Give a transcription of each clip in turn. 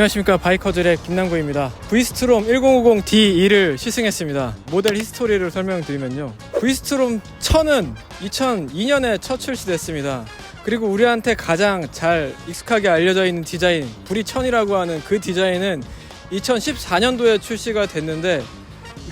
안녕하십니까. 바이커들의 김남구입니다. V스트롬 1050D2를 시승했습니다. 모델 히스토리를 설명드리면요. V스트롬 1000은 2002년에 첫 출시됐습니다. 그리고 우리한테 가장 잘 익숙하게 알려져 있는 디자인 브리 1000이라고 하는 그 디자인은 2014년도에 출시가 됐는데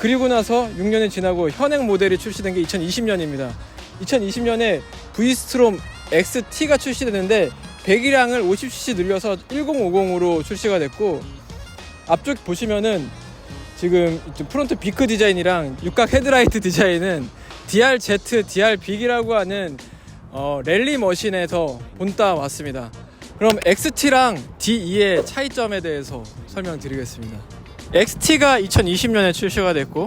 그리고 나서 6년이 지나고 현행 모델이 출시된 게 2020년입니다. 2020년에 V스트롬 XT가 출시됐는데 배기량을 50cc 늘려서 1050으로 출시가 됐고 앞쪽 보시면은 지금 프론트 비크 디자인이랑 육각 헤드라이트 디자인은 DRZ, DR빅이라고 하는 어, 랠리 머신에서 본따 왔습니다. 그럼 XT랑 D2의 차이점에 대해서 설명드리겠습니다. XT가 2020년에 출시가 됐고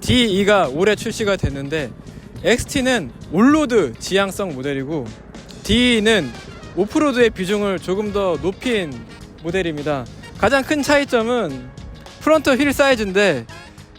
D2가 올해 출시가 됐는데 XT는 올로드 지향성 모델이고 D2는 오프로드의 비중을 조금 더 높인 모델입니다. 가장 큰 차이점은 프론트 휠 사이즈인데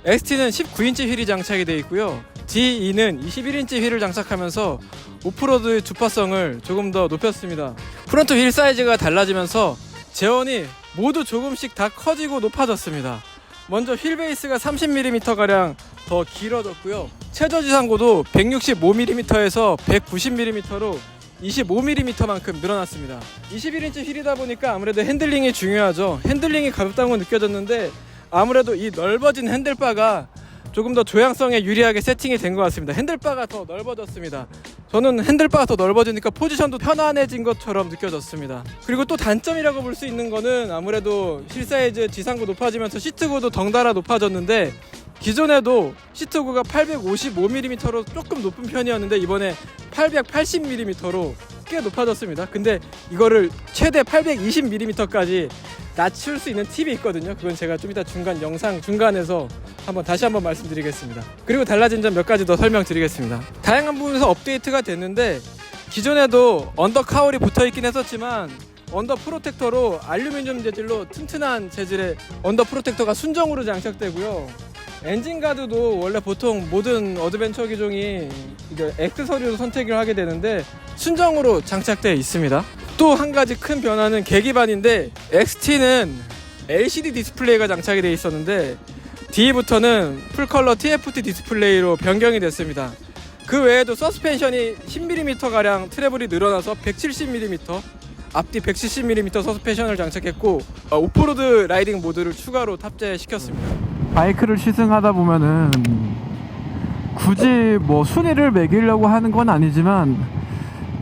XT는 19인치 휠이 장착이 되어 있고요. D2는 21인치 휠을 장착하면서 오프로드의 주파성을 조금 더 높였습니다. 프론트 휠 사이즈가 달라지면서 제원이 모두 조금씩 다 커지고 높아졌습니다. 먼저 휠 베이스가 30mm 가량 더 길어졌고요. 최저 지상고도 165mm에서 190mm로 25mm만큼 늘어났습니다. 21인치 휠이다 보니까 아무래도 핸들링이 중요하죠. 핸들링이 가볍다는 건 느껴졌는데 아무래도 이 넓어진 핸들바가 조금 더 조향성에 유리하게 세팅이 된 것 같습니다. 핸들바가 더 넓어졌습니다. 저는 핸들바가 더 넓어지니까 포지션도 편안해진 것처럼 느껴졌습니다. 그리고 또 단점이라고 볼 수 있는 거는 아무래도 실 사이즈 지상고 높아지면서 시트고도 덩달아 높아졌는데 기존에도 시트고가 855mm로 조금 높은 편이었는데 이번에 880mm로 꽤 높아졌습니다. 근데 이거를 최대 820mm까지 낮출 수 있는 팁이 있거든요. 그건 제가 좀 이따 중간 영상 중간에서 한번 다시 한번 말씀드리겠습니다. 그리고 달라진 점 몇 가지 더 설명드리겠습니다. 다양한 부분에서 업데이트가 됐는데 기존에도 언더 카울이 붙어 있긴 했었지만 언더 프로텍터로 알루미늄 재질로 튼튼한 재질의 언더 프로텍터가 순정으로 장착되고요. 엔진 가드도 원래 보통 모든 어드벤처 기종이 액세서리로 선택을 하게 되는데 순정으로 장착되어 있습니다. 또 한 가지 큰 변화는 계기반인데 XT는 LCD 디스플레이가 장착이 되어 있었는데 D부터는 풀컬러 TFT 디스플레이로 변경이 됐습니다. 그 외에도 서스펜션이 10mm 가량 트래블이 늘어나서 170mm 앞뒤 170mm 서스펜션을 장착했고 어, 오프로드 라이딩 모드를 추가로 탑재시켰습니다. 바이크를 시승하다 보면은 굳이 뭐 순위를 매기려고 하는 건 아니지만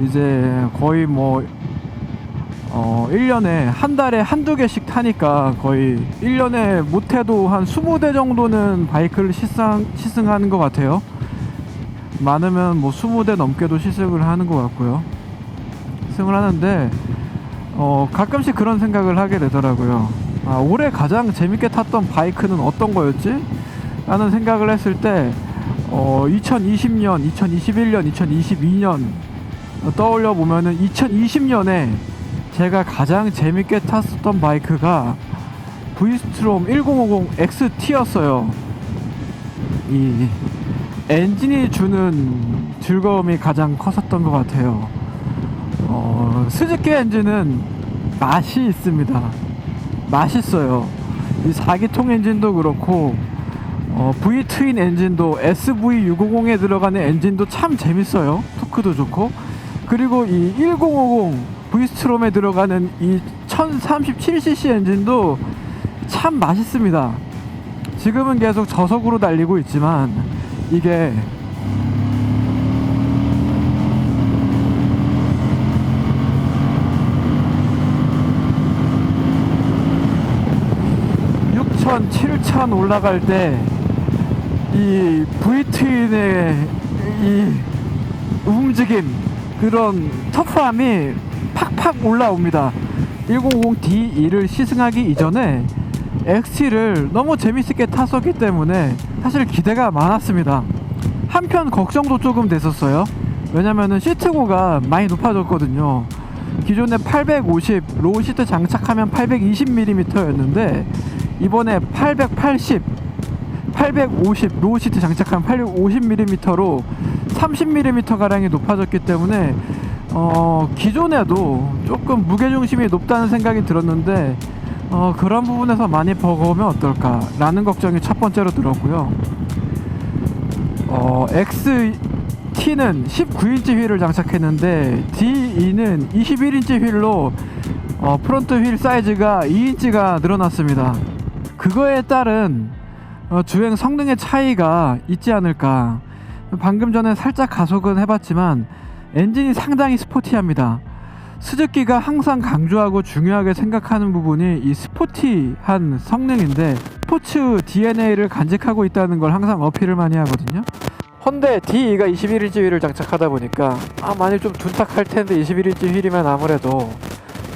이제 거의 뭐 어, 1년에 한 달에 한두 개씩 타니까 거의 1년에 못해도 한 20대 정도는 바이크를 시승, 시승하는 것 같아요. 많으면 뭐 20대 넘게도 시승을 하는 것 같고요. 시승을 하는데 어, 가끔씩 그런 생각을 하게 되더라고요. 아, 올해 가장 재밌게 탔던 바이크는 어떤 거였지? 라는 생각을 했을 때 어, 2020년, 2021년, 2022년 떠올려 보면은 2020년에 제가 가장 재밌게 탔었던 바이크가 V스트롬 1050 XT였어요. 이 엔진이 주는 즐거움이 가장 컸었던 것 같아요. 어, 스즈키 엔진은 맛이 있습니다. 맛있어요. 이 4기통 엔진도 그렇고 어, V 트윈 엔진도 SV650에 들어가는 엔진도 참 재밌어요. 토크도 좋고 그리고 이 1050 V스트롬에 들어가는 이 1037cc 엔진도 참 맛있습니다. 지금은 계속 저속으로 달리고 있지만 이게 육 6천, 7천 올라갈 때 이 V트윈의 이 움직임 그런 터프함이 팍팍 올라옵니다. 150D2를 시승하기 이전에 XT를 너무 재밌게 탔었기 때문에 사실 기대가 많았습니다. 한편 걱정도 조금 됐었어요. 왜냐면은 시트고가 많이 높아졌거든요. 기존에 850 로우 시트 장착하면 820mm였는데 이번에 880 850 로우 시트 장착한 850mm로 30mm 가량이 높아졌기 때문에 어, 기존에도 조금 무게 중심이 높다는 생각이 들었는데 어, 그런 부분에서 많이 버거우면 어떨까라는 걱정이 첫 번째로 들었고요. 어, XT는 19인치 휠을 장착했는데 DE는 21인치 휠로 어, 프론트 휠 사이즈가 2인치가 늘어났습니다. 그거에 따른 어, 주행 성능의 차이가 있지 않을까. 방금 전에 살짝 가속은 해봤지만 엔진이 상당히 스포티합니다. 스즈키가 항상 강조하고 중요하게 생각하는 부분이 이 스포티한 성능인데 스포츠 DNA를 간직하고 있다는 걸 항상 어필을 많이 하거든요. 헌데 DE가 21인치 휠을 장착하다 보니까 아 많이 좀 둔탁할 텐데 21인치 휠이면 아무래도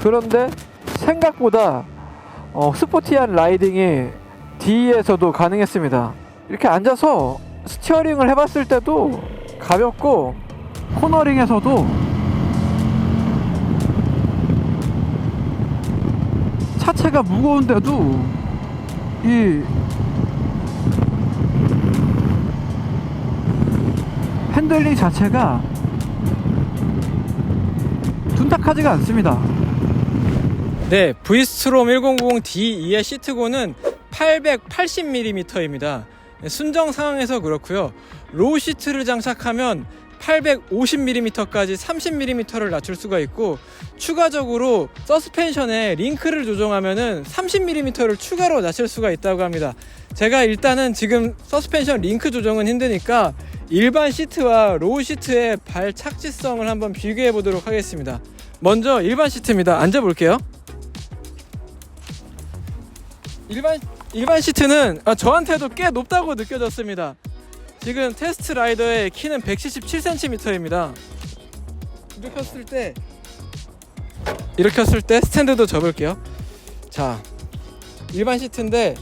그런데 생각보다 어, 스포티한 라이딩이 D에서도 가능했습니다. 이렇게 앉아서 스티어링을 해봤을 때도 가볍고 코너링에서도 차체가 무거운데도 이 핸들링 자체가 둔탁하지가 않습니다. 네, V스트롬 1090DE의 시트고는 880mm입니다. 순정 상황에서 그렇고요. 로우 시트를 장착하면 850mm까지 30mm를 낮출 수가 있고 추가적으로 서스펜션에 링크를 조정하면은 30mm를 추가로 낮출 수가 있다고 합니다. 제가 일단은 지금 서스펜션 링크 조정은 힘드니까 일반 시트와 로우 시트의 발 착지성을 한번 비교해 보도록 하겠습니다. 먼저 일반 시트입니다. 앉아 볼게요. 일반 일반 시트는 아, 저한테도 꽤 높다고 느껴졌습니다. 지금 테스트 라이더의 키는 177cm입니다. 이렇게 했을 때 이렇게 했을 때 스탠드도 접을게요. 자, 일반 시트인데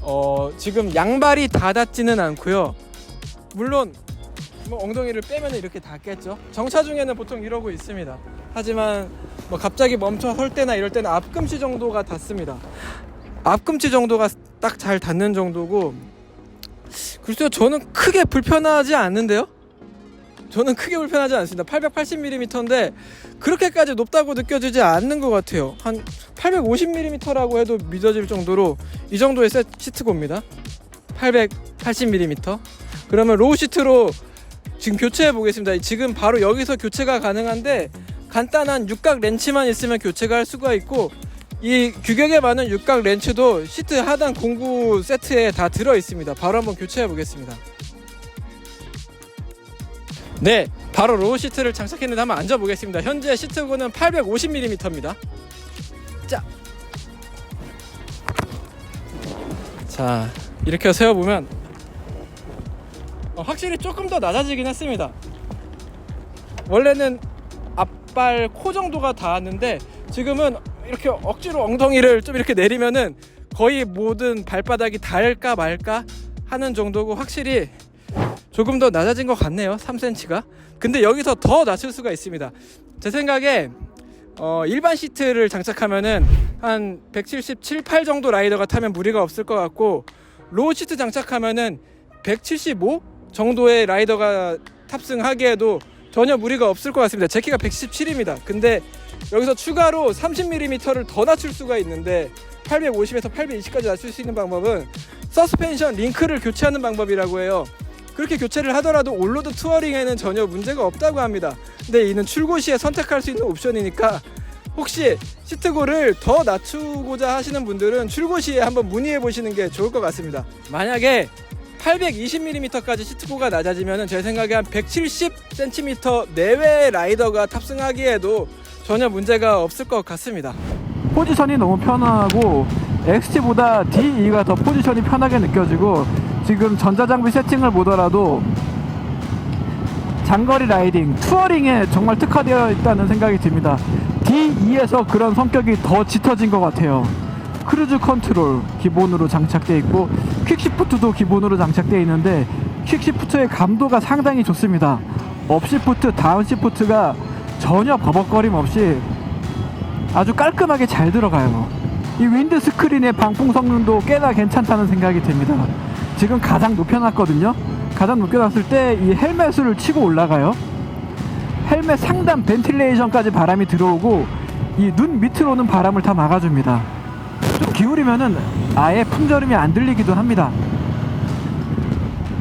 어, 지금 양발이 다 닿지는 않고요. 물론 뭐 엉덩이를 빼면 이렇게 닿겠죠. 정차 중에는 보통 이러고 있습니다. 하지만 뭐 갑자기 멈춰 설 때나 이럴 때는 앞꿈치 정도가 닿습니다. 앞꿈치 정도가 딱 잘 닿는 정도고 글쎄요 저는 크게 불편하지 않는데요? 저는 크게 불편하지 않습니다. 880mm인데 그렇게까지 높다고 느껴지지 않는 것 같아요. 한 850mm라고 해도 믿어질 정도로 이 정도의 세- 시트고입니다. 880mm 그러면 로우 시트로 지금 교체해 보겠습니다. 지금 바로 여기서 교체가 가능한데 간단한 육각 렌치만 있으면 교체가 할 수가 있고 이 규격에 맞는 육각 렌치도 시트 하단 공구 세트에 다 들어 있습니다. 바로 한번 교체해 보겠습니다. 네, 바로 로우 시트를 장착했는데 한번 앉아 보겠습니다. 현재 시트고는 850mm입니다. 자, 자 이렇게 세워 보면 어, 확실히 조금 더 낮아지긴 했습니다. 원래는 앞발 코 정도가 닿았는데 지금은 이렇게 억지로 엉덩이를 좀 이렇게 내리면은 거의 모든 발바닥이 닿을까 말까 하는 정도고 확실히 조금 더 낮아진 것 같네요 3cm가 근데 여기서 더 낮출 수가 있습니다 제 생각에 어, 일반 시트를 장착하면은 한 177, 8 정도 라이더가 타면 무리가 없을 것 같고 로우 시트 장착하면은 175 정도의 라이더가 탑승하기에도 전혀 무리가 없을 것 같습니다. 제 키가 117입니다. 근데 여기서 추가로 30mm를 더 낮출 수가 있는데 850에서 820까지 낮출 수 있는 방법은 서스펜션 링크를 교체하는 방법이라고 해요. 그렇게 교체를 하더라도 올로드 투어링에는 전혀 문제가 없다고 합니다. 근데 이는 출고 시에 선택할 수 있는 옵션이니까 혹시 시트고를 더 낮추고자 하시는 분들은 출고 시에 한번 문의해 보시는 게 좋을 것 같습니다. 만약에 820mm까지 시트고가 낮아지면 제 생각에 한 170cm 내외의 라이더가 탑승하기에도 전혀 문제가 없을 것 같습니다. 포지션이 너무 편하고 XT보다 DE가 더 포지션이 편하게 느껴지고 지금 전자장비 세팅을 보더라도 장거리 라이딩, 투어링에 정말 특화되어 있다는 생각이 듭니다. DE에서 그런 성격이 더 짙어진 것 같아요. 크루즈 컨트롤 기본으로 장착되어 있고 퀵시프트도 기본으로 장착되어 있는데 퀵시프트의 감도가 상당히 좋습니다. 업시프트, 다운시프트가 전혀 버벅거림 없이 아주 깔끔하게 잘 들어가요. 이 윈드 스크린의 방풍 성능도 꽤나 괜찮다는 생각이 듭니다. 지금 가장 높여놨거든요. 가장 높여놨을 때 이 헬멧을 치고 올라가요. 헬멧 상단 벤틸레이션까지 바람이 들어오고 이 눈 밑으로는 바람을 다 막아줍니다. 좀 기울이면은 아예 풍절음이 안 들리기도 합니다.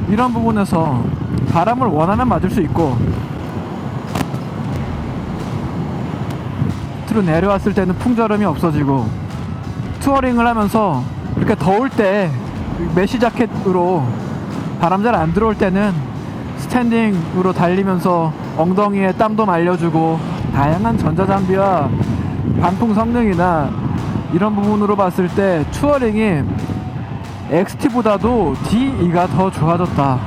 이런 부분에서 바람을 원하면 맞을 수 있고 밑으로 내려왔을 때는 풍절음이 없어지고 투어링을 하면서 이렇게 더울 때 메시 자켓으로 바람 잘 안 들어올 때는 스탠딩으로 달리면서 엉덩이에 땀도 말려주고 다양한 전자장비와 반풍 성능이나 이런 부분으로 봤을 때 투어링이 XT보다도 DE가 더 좋아졌다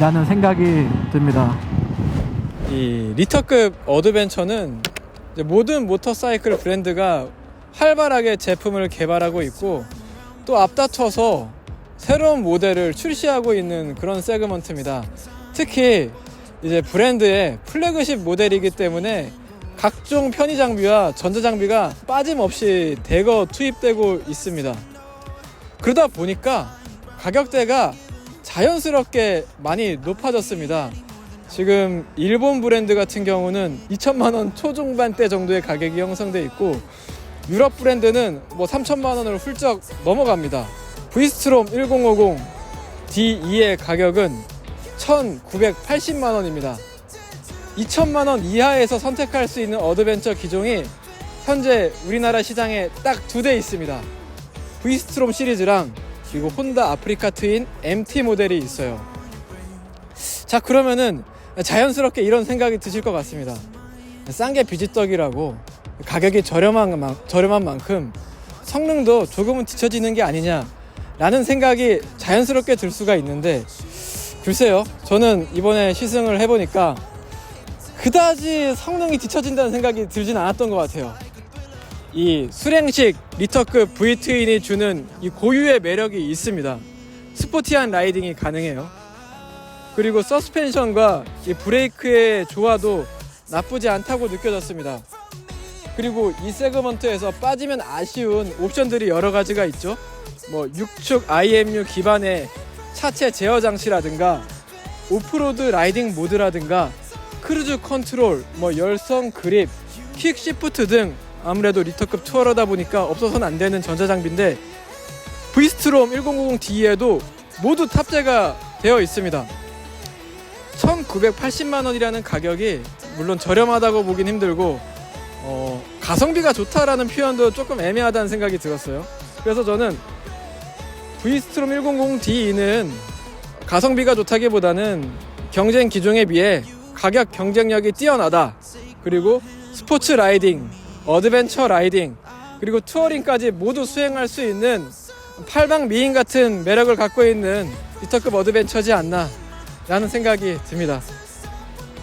라는 생각이 듭니다. 이 리터급 어드벤처는 모든 모터사이클 브랜드가 활발하게 제품을 개발하고 있고 또 앞다퉈서 새로운 모델을 출시하고 있는 그런 세그먼트입니다. 특히 이제 브랜드의 플래그십 모델이기 때문에 각종 편의 장비와 전자 장비가 빠짐없이 대거 투입되고 있습니다. 그러다 보니까 가격대가 자연스럽게 많이 높아졌습니다. 지금 일본 브랜드 같은 경우는 2천만 원 초중반대 정도의 가격이 형성돼 있고 유럽 브랜드는 뭐 3천만 원을 훌쩍 넘어갑니다. 브이스트롬 1050 D2의 가격은 1,980만 원입니다. 2천만 원 이하에서 선택할 수 있는 어드벤처 기종이 현재 우리나라 시장에 딱 두 대 있습니다. 브이스트롬 시리즈랑 그리고 혼다 아프리카 트윈 MT 모델이 있어요. 자 그러면은 자연스럽게 이런 생각이 드실 것 같습니다. 싼 게 비지떡이라고 가격이 저렴한, 만- 저렴한 만큼 성능도 조금은 뒤처지는 게 아니냐라는 생각이 자연스럽게 들 수가 있는데 글쎄요 저는 이번에 시승을 해보니까 그다지 성능이 뒤처진다는 생각이 들진 않았던 것 같아요. 이 수랭식 리터급 V2인이 주는 이 고유의 매력이 있습니다. 스포티한 라이딩이 가능해요. 그리고 서스펜션과 이 브레이크의 조화도 나쁘지 않다고 느껴졌습니다. 그리고 이 세그먼트에서 빠지면 아쉬운 옵션들이 여러 가지가 있죠. 뭐 6축 IMU 기반의 차체 제어 장치라든가 오프로드 라이딩 모드라든가 크루즈 컨트롤, 뭐 열성 그립, 퀵 시프트 등 아무래도 리터급 투어러다 보니까 없어서는 안 되는 전자 장비인데 브이스트롬 1050D에도 모두 탑재가 되어 있습니다. 1980만 원이라는 가격이 물론 저렴하다고 보긴 힘들고 어, 가성비가 좋다라는 표현도 조금 애매하다는 생각이 들었어요. 그래서 저는 브이스트롬 100D는 가성비가 좋다기보다는 경쟁 기종에 비해 가격 경쟁력이 뛰어나다. 그리고 스포츠 라이딩, 어드벤처 라이딩, 그리고 투어링까지 모두 수행할 수 있는 팔방 미인 같은 매력을 갖고 있는 리터급 어드벤처지 않나 라는 생각이 듭니다.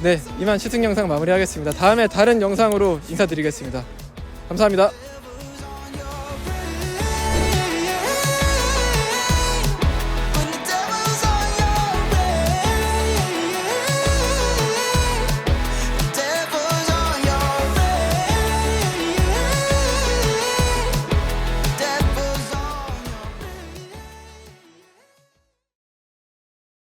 네, 이만 시승 영상 마무리하겠습니다. 다음에 다른 영상으로 인사드리겠습니다. 감사합니다.